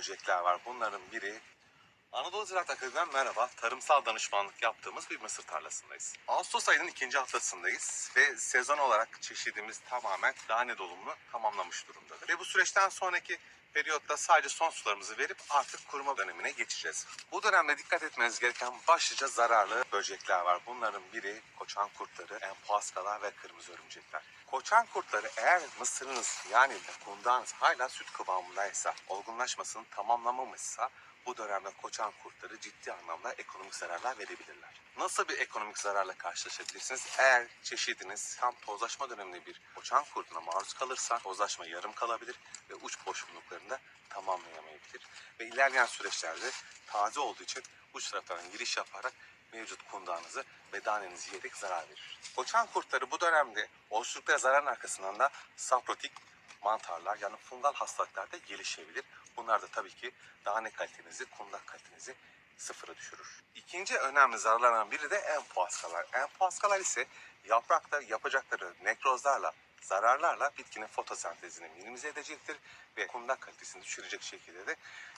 böcekler var. Bunların biri Anadolu Ziraat Akademi'den merhaba. Tarımsal danışmanlık yaptığımız bir mısır tarlasındayız. Ağustos ayının ikinci haftasındayız ve sezon olarak çeşidimiz tamamen tane dolumunu tamamlamış durumdadır. Ve bu süreçten sonraki periyotta sadece son sularımızı verip artık kuruma dönemine geçeceğiz. Bu dönemde dikkat etmeniz gereken başlıca zararlı böcekler var. Bunların biri koçan kurtları, empuaskalar ve kırmızı örümcekler. Koçan kurtları eğer mısırınız yani kundağınız hala süt kıvamındaysa, olgunlaşmasını tamamlamamışsa bu dönemde koçan kurtları ciddi anlamda ekonomik zararlar verebilirler. Nasıl bir ekonomik zararla karşılaşabilirsiniz? Eğer çeşidiniz tam tozlaşma döneminde bir koçan kurtuna maruz kalırsa tozlaşma yarım kalabilir ve uç boşluklarında tamamlayamayabilir. Ve ilerleyen süreçlerde taze olduğu için uç taraftan giriş yaparak mevcut kundağınızı ve danenizi yiyerek zarar verir. Koçan kurtları bu dönemde oluşturdukları zararın arkasından da saprotik mantarlar yani fungal hastalıklar da gelişebilir. Bunlar da tabii ki tane kalitenizi, kundak kalitenizi sıfıra düşürür. İkinci önemli zararlardan biri de empuaskalar. Empuaskalar ise yaprakta yapacakları nekrozlarla, zararlarla bitkinin fotosentezini minimize edecektir ve kundak kalitesini düşürecek şekilde de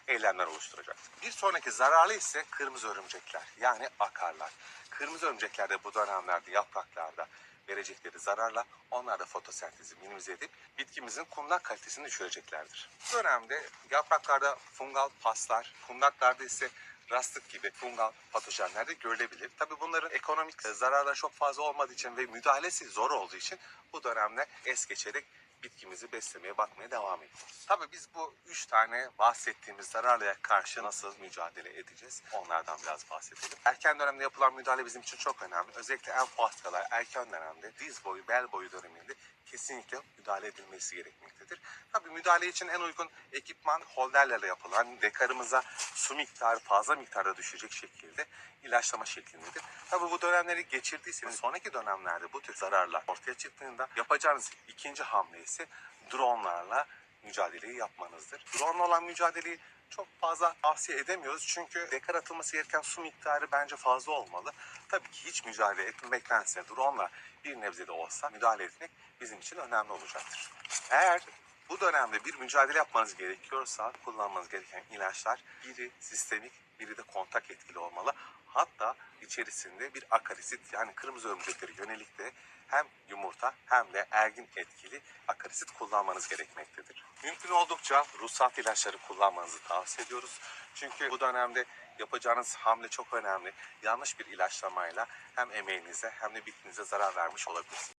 eylemler oluşturacaktır. Bir sonraki zararlı ise kırmızı örümcekler yani akarlar. Kırmızı örümcekler de bu dönemlerde yapraklarda verecekleri zararla onlar da fotosentezi minimize edip bitkimizin kundak kalitesini düşüreceklerdir. Bu dönemde yapraklarda fungal paslar, kundaklarda ise rastlık gibi fungal patojenler de görülebilir. Tabii bunların ekonomik zararları çok fazla olmadığı için ve müdahalesi zor olduğu için bu dönemde es geçerek bitkimizi beslemeye bakmaya devam ediyoruz. Tabii biz bu üç tane bahsettiğimiz zararlıya karşı nasıl mücadele edeceğiz? Onlardan biraz bahsedelim. Erken dönemde yapılan müdahale bizim için çok önemli. Özellikle en hastalar erken dönemde diz boyu, bel boyu döneminde kesinlikle müdahale edilmesi gerekmektedir. Tabii müdahale için en uygun ekipman holderlerle yapılan dekarımıza su miktarı fazla miktarda düşecek şekilde ilaçlama şeklindedir. Tabii bu dönemleri geçirdiyseniz sonraki dönemlerde bu tür zararlar ortaya çıktığında yapacağınız ikinci hamle ise dronlarla mücadeleyi yapmanızdır. Drone olan mücadeleyi çok fazla tavsiye edemiyoruz çünkü dekar atılması gereken su miktarı bence fazla olmalı. Tabii ki hiç mücadele etmektense drone'la bir nebze de olsa müdahale etmek bizim için önemli olacaktır. Eğer bu dönemde bir mücadele yapmanız gerekiyorsa kullanmanız gereken ilaçlar biri sistemik, biri de kontak etkili olmalı. Hatta içerisinde bir akarisit yani kırmızı örümcekleri yönelik de hem yumurta hem de ergin etkili akarisit kullanmanız gerekmektedir. Mümkün oldukça ruhsat ilaçları kullanmanızı tavsiye ediyoruz. Çünkü bu dönemde yapacağınız hamle çok önemli. Yanlış bir ilaçlamayla hem emeğinize hem de bitkinize zarar vermiş olabilirsiniz.